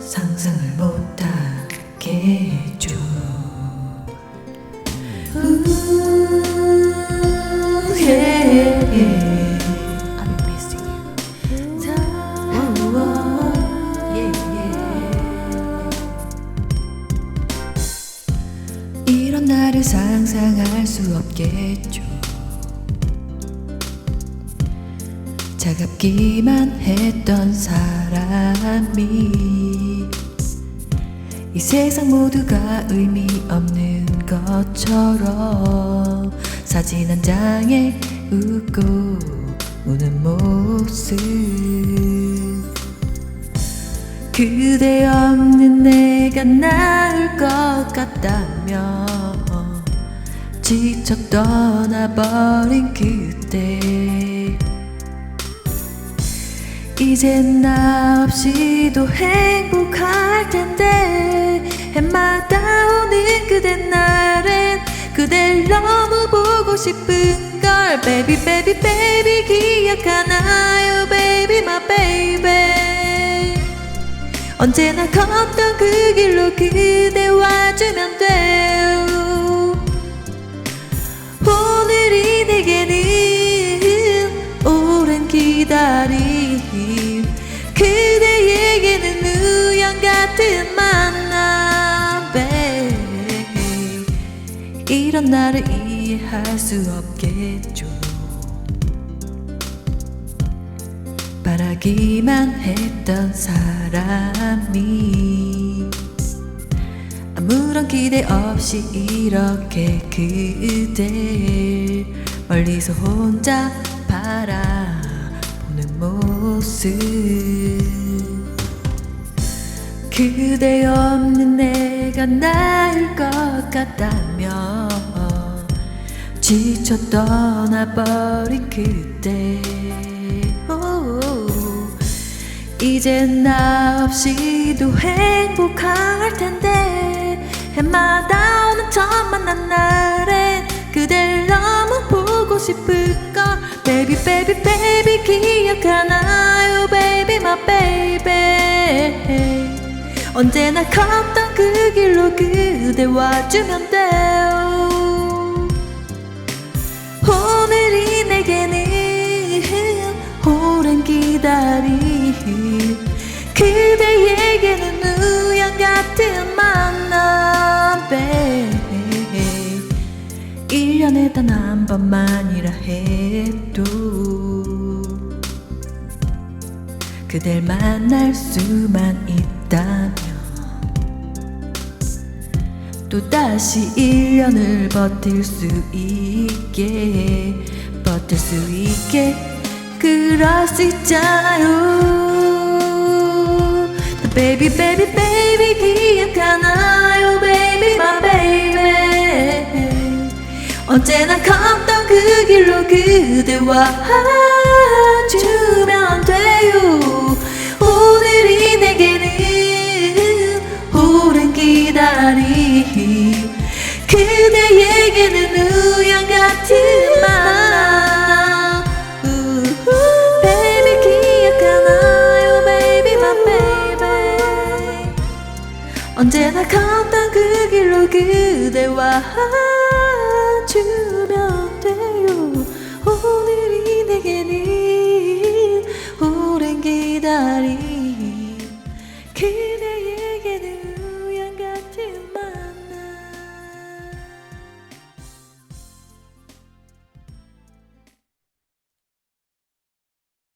상상을 못하게 해줘 Ooh, yeah, yeah. I'm missing you. Ooh, yeah, yeah. 이런 나를 상상할 수 없겠죠 차갑기만 했던 사람이 이 세상 모두가 의미 없는 것처럼 사진 한 장에 웃고 우는 모습. 그대 없는 내가 나을 것 같다며 지쳐 떠나버린 그때 이젠 나 없이도 행복할 텐데 해마다 오는 그대 날엔 그댈 너무 보고 싶은 걸. Baby baby baby 기억하나요 baby my baby. 언제나 걷던 그 길로 그대 와주면 돼요. 오늘이 내게는 오랜 기다림 같은 만남 babe. 이런 나를 이해할 수 없겠죠 바라기만 했던 사람이 아무런 기대 없이 이렇게 그댈 멀리서 혼자 바라보는 모습 그대 없는 내가 나을 것 같다며 지쳐 떠나버린 그때. 오, 이젠 나 없이도 행복할 텐데. 해마다 오는 첫 만난 날엔 그댈 너무 보고 싶은 걸. Baby baby baby 기억하나 언제나 걷던 그 길로 그대 와주면 돼요. 오늘이 내게는 오랜 기다림 그대에게는 우연 같은 만남 babe 1년에 단 한 번만이라 해도 그댈 만날 수만 또다시 1년을 버틸 수 있게 버틸 수 있게 그럴 수 있잖아요 baby baby baby 기억하나요 baby my baby. 언제나 걷던 그 길로 그대와 주면 돼요. 오늘이 내게는 오랜 기다림 사이 그대에게는 우연 같은 만남 Baby 기억하나요? Baby my baby. 언제나 걷던 그 길로 그대와 주면 돼요. 오늘이 내게는